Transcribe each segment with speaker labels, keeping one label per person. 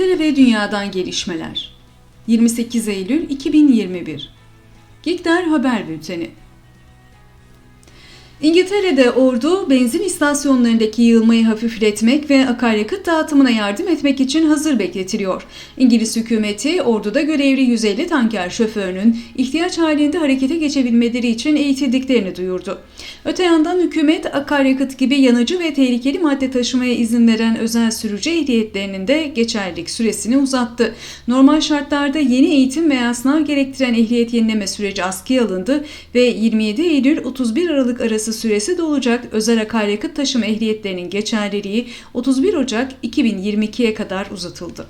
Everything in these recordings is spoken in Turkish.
Speaker 1: İngiltere ve dünyadan gelişmeler. 28 Eylül 2021. Gikter Haber Bülteni. İngiltere'de ordu benzin istasyonlarındaki yığılmayı hafifletmek ve akaryakıt dağıtımına yardım etmek için hazır bekletiliyor. İngiliz hükümeti orduda görevli 150 tanker şoförünün ihtiyaç halinde harekete geçebilmeleri için eğitildiklerini duyurdu. Öte yandan hükümet akaryakıt gibi yanıcı ve tehlikeli madde taşımaya izin veren özel sürücü ehliyetlerinin de geçerlilik süresini uzattı. Normal şartlarda yeni eğitim veya sınav gerektiren ehliyet yenileme süreci askıya alındı ve 27 Eylül 31 Aralık arası süresi dolacak özel akaryakıt taşıma ehliyetlerinin geçerliliği 31 Ocak 2022'ye kadar uzatıldı.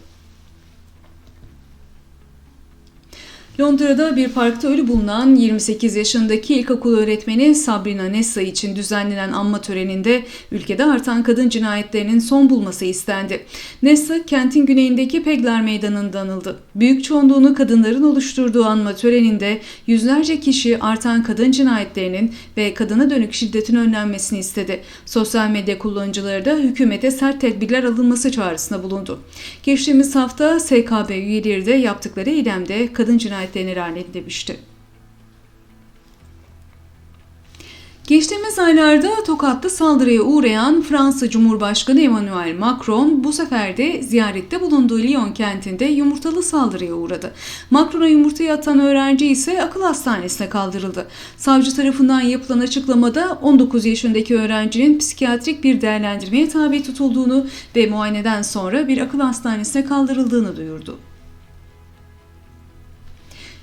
Speaker 1: Londra'da bir parkta ölü bulunan 28 yaşındaki ilkokul öğretmeni Sabrina Nessa için düzenlenen anma töreninde ülkede artan kadın cinayetlerinin son bulması istendi. Nessa kentin güneyindeki Pegler Meydanı'nda anıldı. Büyük çoğunluğunu kadınların oluşturduğu anma töreninde yüzlerce kişi artan kadın cinayetlerinin ve kadına dönük şiddetin önlenmesini istedi. Sosyal medya kullanıcıları da hükümete sert tedbirler alınması çağrısında bulundu. Geçtiğimiz hafta SKB üyeleri de yaptıkları eylemde kadın cinayetlerine lanet demişti. Geçtiğimiz aylarda Tokat'ta saldırıya uğrayan Fransa Cumhurbaşkanı Emmanuel Macron bu sefer de ziyarette bulunduğu Lyon kentinde yumurtalı saldırıya uğradı. Macron'a yumurtayı atan öğrenci ise akıl hastanesine kaldırıldı. Savcı tarafından yapılan açıklamada 19 yaşındaki öğrencinin psikiyatrik bir değerlendirmeye tabi tutulduğunu ve muayeneden sonra bir akıl hastanesine kaldırıldığını duyurdu.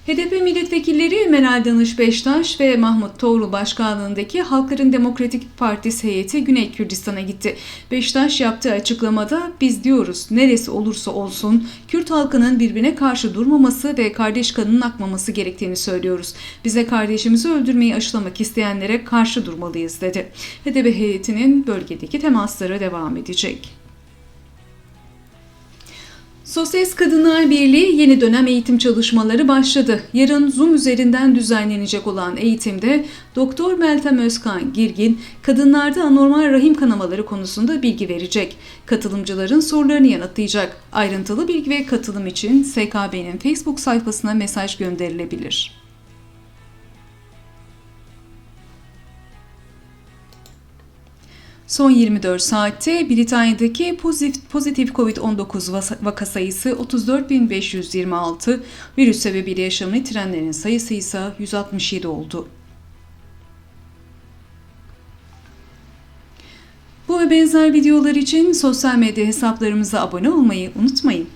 Speaker 1: HDP milletvekilleri Meral Danış Beştaş ve Mahmut Toğrul başkanlığındaki Halkların Demokratik Partisi heyeti Güney Kürdistan'a gitti. Beştaş yaptığı açıklamada biz diyoruz neresi olursa olsun Kürt halkının birbirine karşı durmaması ve kardeş kanının akmaması gerektiğini söylüyoruz. Bize kardeşimizi öldürmeyi aşılamak isteyenlere karşı durmalıyız dedi. HDP heyetinin bölgedeki temasları devam edecek. Sosyalist Kadınlar Birliği yeni dönem eğitim çalışmaları başladı. Yarın Zoom üzerinden düzenlenecek olan eğitimde Doktor Meltem Özkan Girgin, kadınlarda anormal rahim kanamaları konusunda bilgi verecek. Katılımcıların sorularını yanıtlayacak. Ayrıntılı bilgi ve katılım için SKB'nin Facebook sayfasına mesaj gönderilebilir. Son 24 saatte Britanya'daki pozitif, pozitif COVID-19 vaka sayısı 34.526, virüs sebebiyle yaşamını yitirenlerin sayısı ise 167 oldu. Bu ve benzer videolar için sosyal medya hesaplarımıza abone olmayı unutmayın.